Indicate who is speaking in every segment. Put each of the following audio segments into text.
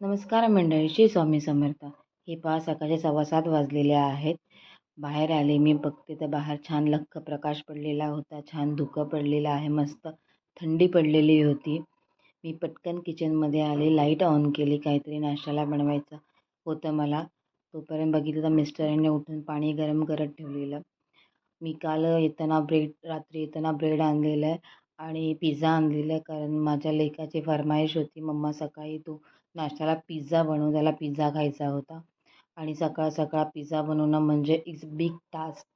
Speaker 1: नमस्कार मंडळी श्री स्वामी समर्थ. हे पहा सकाळचे सव्वा सात वाजलेले आहेत. बाहेर आले मी बघते तर बाहेर छान लख्ख प्रकाश पडलेला होता छान धुकं पडलेलं आहे मस्त थंडी पडलेली होती. मी पटकन किचनमध्ये आले लाइट ऑन केली काहीतरी नाश्त्याला बनवायचं होतं मला. तोपर्यंत बघितलं तर मिस्टरांनी उठून पाणी गरम करत ठेवलेलं. मी काल येताना ब्रेड रात्री येताना ब्रेड आणलेलं आहे. आणि पिझ्झा आणलेला आहे. कारण माझ्या लेकाची फरमाईश होती मम्मा सकाळी तू नाश्त्याला पिझ्झा बनव. त्याला पिझ्झा खायचा होता. आणि सकाळ सकाळ पिझ्झा बनवणं म्हणजे इट्स बिग टास्क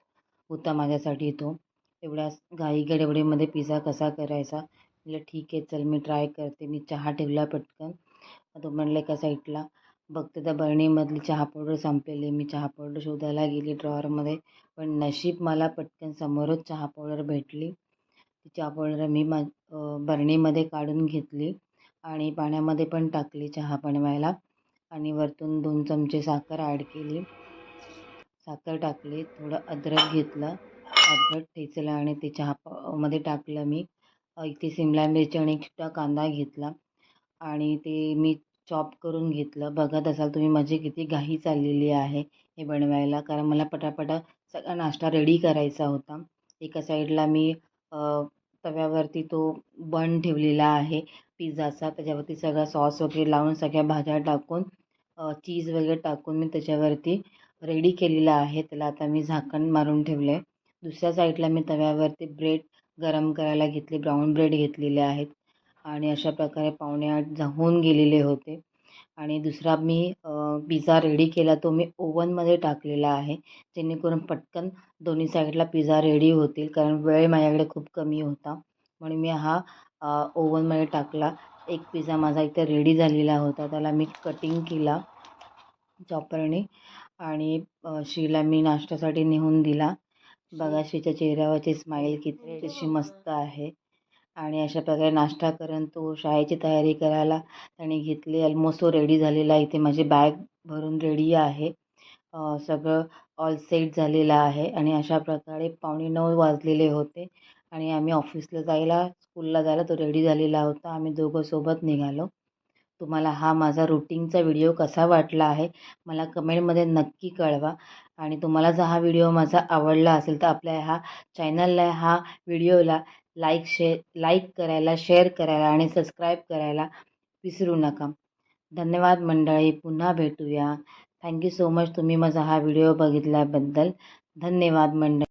Speaker 1: होता माझ्यासाठी तो. एवढ्या घाई गडबडीमध्ये पिझ्झा कसा करायचा? म्हटलं ठीक आहे चल मी ट्राय करते. मी चहा ठेवला पटकन. तो म्हणलं एका साईडला बघते त्या बरणीमधली चहा पावडर संपलेली मी चहा पावडर शोधायला गेली ड्रॉवरमध्ये. पण नशीब मला पटकन समोरच चहा पावडर भेटली. ती चहा पावडर मी मा बरणीमध्ये काढून घेतली आणि पाण्यामध्ये पण टाकली चहा बनवायला आणि वरतून दोन चमचे साखर ॲड केली. साखर टाकली थोडं अद्रक घेतलं अद्रक ठेचलं आणि ते चहा मध्ये टाकलं मी. इथे सिमला मिरची आणि एक कांदा घेतला आणि ते मी चॉप करून घेतलं. बघत असाल तुम्ही माझी किती घाई चाललेली आहे हे बनवायला कारण मला पटापटा सगळा नाश्ता रेडी करायचा होता. एका साईडला मी तव्यावरती तो बन ठेवलेला आहे. पिझ्झाचा त्याच्यावरती सगळा सॉस वगैरे लावून सगळ्या भाज्या टाकून चीज वगैरे टाकून मी त्याच्यावरती रेडी केलेला आहे. त्याला आता मी झाकण मारून ठेवलं आहे दुसऱ्या साईडला मी तव्यावरती ब्रेड गरम करायला घेतले ब्राऊन ब्रेड घेतलेले आहेत. आणि अशा प्रकारे पावणे आठ होऊन गेलेले होते. आणि दुसरा मी पिझ्झा रेडी केला तो मी ओव्हनमध्ये टाकलेला आहे जेणेकरून पटकन दोन्ही साईडला पिझ्झा रेडी होतील कारण वेळ माझ्याकडे खूप कमी होता. म्हणून मी हा ओव्हनमध्ये टाकला. एक पिझ्झा माझा इथे रेडी झालेला होता त्याला मी कटिंग केला चॉपरने आणि श्रीला मी नाश्त्यासाठी नेऊन दिला. बघा श्रीच्या चेहऱ्यावरची स्माईल किती तशी मस्त आहे. आणि अशा प्रकारे नाश्ता करून तो शाळेची तयारी करायला त्याने घेतली. ऑलमोस्ट तो रेडी झालेला इथे माझी बॅग भरून रेडी आहे. सगळं ऑल सेट झालेलं आहे. आणि अशा प्रकारे पावणे नऊ वाजलेले होते. आणि आम्ही ऑफिसला जायला स्कूलला जायला तो रेडी झालेला होता. आम्ही दोघं सोबत निघालो. तुम्हाला हा माझा रुटीनचा व्हिडिओ कसा वाटला आहे मला कमेंटमध्ये नक्की कळवा. आणि तुम्हाला जर हा व्हिडिओ माझा आवडला असेल तर आपल्या ह्या चॅनलला हा व्हिडिओला लाईक शे लाईक करायला शेअर करायला आणि सबस्क्राईब करायला विसरू नका. धन्यवाद मंडळी. पुन्हा भेटूया. थँक्यू सो मच तुम्ही माझा हा व्हिडिओ बघितल्याबद्दल. धन्यवाद मंडळी.